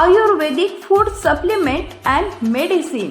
Ayurvedic food supplement and medicine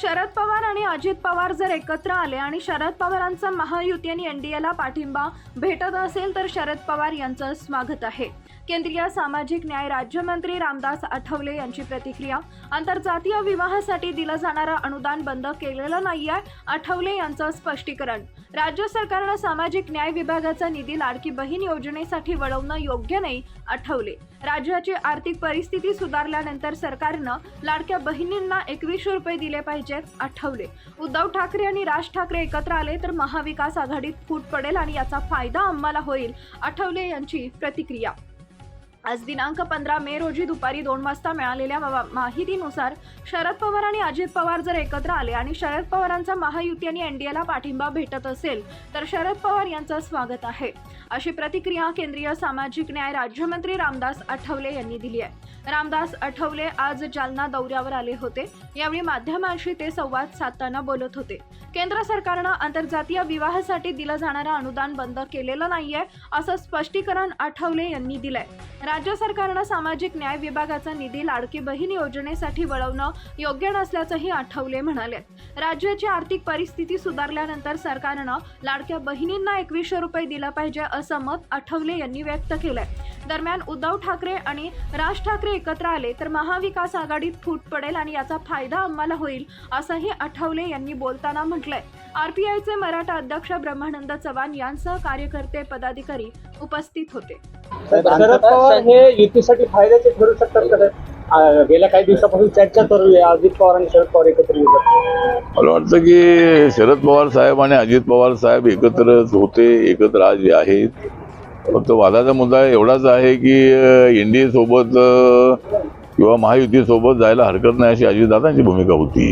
Sharad Pawar आणि अजित पवार जर एकत्र आले आणि शरद पवारांचा महायुती आणि एनडीएला पाठिंबा भेटत असेल तर शरद पवार यांचं स्वागत आहे. केंद्रीय सामाजिक न्याय राज्यमंत्री रामदास आठवले यांची प्रतिक्रिया. आंतरजातीय विवाहासाठी दिलं जाणारं अनुदान बंद केलेलं नाहीये आठवले यांचं स्पष्टीकरण. राज्य सरकारनं सामाजिक न्याय विभागाचा निधी लाडकी बहीण योजनेसाठी वळवणं योग्य नाही आठवले. राज्याची आर्थिक परिस्थिती सुधारल्यानंतर सरकारनं लाडक्या बहिणींना एकवीसशे रुपये दिले पाहिजेत आठवले. उद्धव ठाकरे आणि राज ठाकरे एकत्र आले तर महाविकास आघाडीत फूट पडेल आणि याचा फायदा आम्हाला होईल आठवले यांची प्रतिक्रिया. आज दिनांक पंधरा मे रोजी दुपारी दोन वाजता मिळालेल्या माहितीनुसार शरद पवार आणि अजित पवार जर एकत्र आले आणि शरद पवारांचा महायुती आणि एनडीएला पाठिंबा भेटत असेल तर शरद पवार यांचं स्वागत आहे. अशी प्रतिक्रिया केंद्रीय सामाजिक न्याय राज्यमंत्री रामदास आठवले यांनी दिली आहे. रामदास आठवले आज जालना दौऱ्यावर आले होते. यावेळी माध्यमांशी ते संवाद साधताना बोलत होते. केंद्र सरकारनं आंतरजातीय विवाहासाठी दिलं जाणारं अनुदान बंद केलेलं नाहीये असं स्पष्टीकरण आठवले यांनी दिलंय. राज्य सरकारनं सामाजिक न्याय विभागाचा निधी लाडकी बहीण योजनेसाठी वळवणं योग्य नसल्याचंही आठवले म्हणाले. राज्याची आर्थिक परिस्थिती सुधारल्यानंतर सरकारनं लाडक्या बहिणींना एकवीसशे रुपये दिलं पाहिजे असं मत आठवले यांनी व्यक्त केलंय. दरम्यान उद्धव ठाकरे आणि राज ठाकरे एकत्र आले तर महाविकास आघाडीत फूट पडेल आणि याचा फायदा आम्हाला होईल असंही आठवले यांनी बोलताना म्हटलंय. आरपीआयचे मराठा अध्यक्ष ब्रह्मानंद चव्हाण यांसह कार्यकर्ते पदाधिकारी उपस्थित होते. शरद पवार हे युतीसाठी फायद्याचे ठरू शकतात गेल्या काही दिवसापासून चर्चा चालू आहे अजित पवार आणि शरद पवार एकत्र येऊ शकतात. मला वाटतं की शरद पवार साहेब आणि अजित पवार साहेब एकत्रच होते एकत्र आज जे आहेत. फक्त वादाचा मुद्दा एवढाच आहे की एनडीएसोबत किंवा महायुतीसोबत जायला हरकत नाही अशी अजितदादांची भूमिका होती.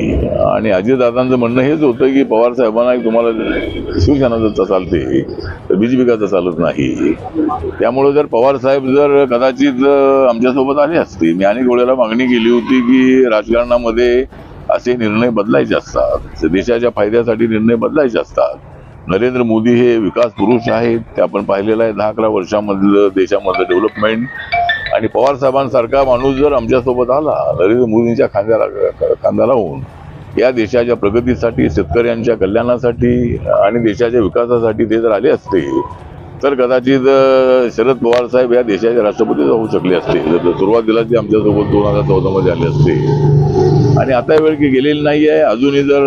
आणि अजितदादांचं म्हणणं हेच होतं की पवार साहेबांना तुम्हाला शिवसेना जर चालते तर बीजेपी का चालत नाही. त्यामुळे जर पवार साहेब जर कदाचित आमच्यासोबत आले असते. मी अनेक वेळेला मागणी केली होती की राजकारणामध्ये असे निर्णय बदलायचे असतात. देशाच्या फायद्यासाठी निर्णय बदलायचे असतात. नरेंद्र मोदी हे विकास पुरुष आहेत. ते आपण पाहिलेलं आहे. दहा अकरा वर्षामधलं देशामधलं डेव्हलपमेंट आणि पवार साहेबांसारखा माणूस जर आमच्यासोबत आला नरेंद्र मोदींच्या खांद्याला खांदा लावून या देशाच्या प्रगतीसाठी शेतकऱ्यांच्या कल्याणासाठी आणि देशाच्या विकासासाठी ते जर आले असते तर कदाचित शरद पवार साहेब या देशाचे राष्ट्रपती होऊ शकले असते. सुरुवातीला ते आमच्यासोबत दोन हजार चौदामध्ये आले असते. आणि आता वेळ की गेलेली नाही आहे अजूनही जर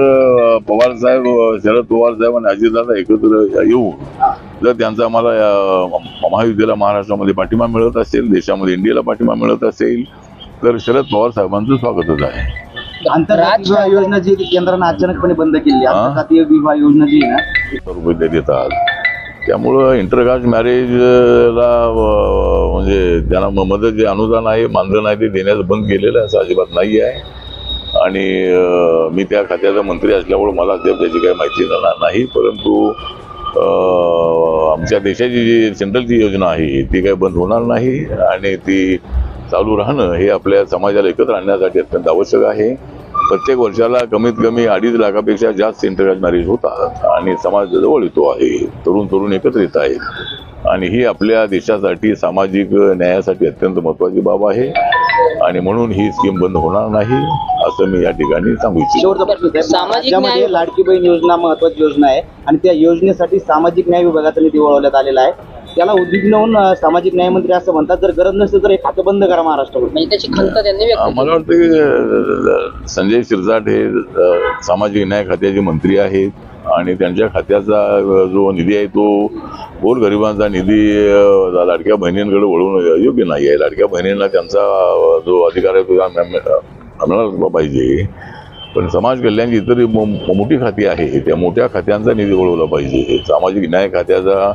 पवार साहेब शरद पवार साहेब आणि अजितदादा एकत्र येऊन जर त्यांचा आम्हाला महायुतीला महाराष्ट्रामध्ये पाठिंबा मिळत असेल देशामध्ये इंडियाला पाठिंबा मिळत असेल तर शरद पवार साहेबांचं स्वागतच आहे. आंतरराष्ट्रीय विवाह योजना जी केंद्रानं अचानकपणे बंद केली? आंतरजातीय विवाह योजना जी आहे ना रुपये ते देतात. त्यामुळं इंटरकास्ट मॅरेजला म्हणजे त्यांना मदत जे अनुदान आहे मानधन आहे ते देण्याचं बंद केलेलं आहे असं अजिबात नाही आहे आणि मी त्या खात्याचा मंत्री असल्यामुळे मला अद्याप त्याची काही माहिती जाणार नाही. परंतु आमच्या देशाची जी सेंट्रलची योजना आहे ती काही बंद होणार नाही आणि ती चालू राहणं हे आपल्या समाजाला एकत्र आणण्यासाठी अत्यंत आवश्यक आहे. प्रत्येक वर्षाला कमीत कमी अडीच लाखापेक्षा जास्त इंटरकास्ट मॅरेज होतात आणि समाज जवळ येतो आहे. तरुण तरुण एकत्र येत आहेत. आणि ही आपल्या देशासाठी सामाजिक न्यायासाठी अत्यंत महत्वाची बाब आहे. आणि म्हणून ही स्कीम बंद होणार नाही असं मी या ठिकाणी सांगू इच्छितो. सामाजिक न्याय- लाडकी बहीण योजना महत्वाची योजना आहे आणि त्या योजनेसाठी सामाजिक न्याय विभागाचा निधी वळवण्यात आलेला आहे. त्याला उद्विग्न होऊन सामाजिक न्यायमंत्री असं म्हणतात. जर गरज नसेल तर हे खातं बंद करा महाराष्ट्रामध्ये. म्हणजे त्याची खंत त्यांनी व्यक्त अं, केली. मला वाटतं की संजय शिरसाट हे सामाजिक न्याय खात्याचे मंत्री आहेत. आणि त्यांच्या खात्याचा जो निधी आहे तो गोरगरिबांचा निधी लाडक्या बहिणींकडे वळवणं योग्य नाही आहे. लाडक्या बहिणींना त्यांचा जो अधिकार आहे तो त्या- मिळाला पाहिजे. पण समाज कल्याणची इतर मो- मोठी खाती आहे. त्या मोठ्या खात्यांचा निधी वळवला पाहिजे. सामाजिक न्याय खात्याचा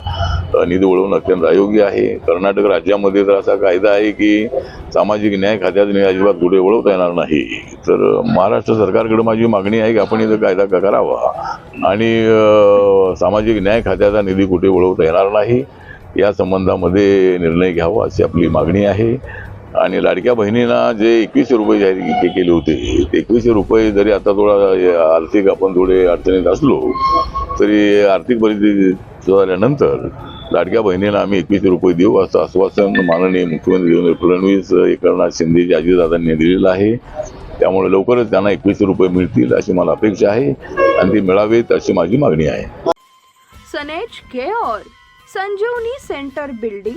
निधी वळवणं अत्यंत अयोग्य आहे. कर्नाटक राज्यामध्ये तर असा कायदा आहे की सामाजिक न्याय खात्याचा निधी अजिबात पुढे वळवता येणार नाही. तर महाराष्ट्र सरकारकडे माझी मागणी आहे की आपण इथं कायदा का करावा. आणि सामाजिक न्याय खात्याचा निधी कुठे वळवता येणार नाही या संबंधामध्ये निर्णय घ्यावा अशी आपली मागणी आहे. आणि लाडक्या बहिणींना जे एकवीसशे रुपये जाहीर केले होते ते एकवीसशे रुपये जरी आता थोडा आर्थिक आपण थोडे अडचणीत असलो तरी आर्थिक परिस्थिती सुधारल्यानंतर लाडक्या बहिणीला आम्ही एकवीसशे रुपये देऊ असं आश्वासन माननीय मुख्यमंत्री देवेंद्र फडणवीस एकनाथ शिंदेजी अजितदादांनी दिलेलं आहे. त्यामुळे लवकरच त्यांना एकवीसशे रुपये मिळतील अशी मला अपेक्षा आहे आणि ते मिळावेत अशी माझी मागणी आहे. सनेज care Sanjivani centre building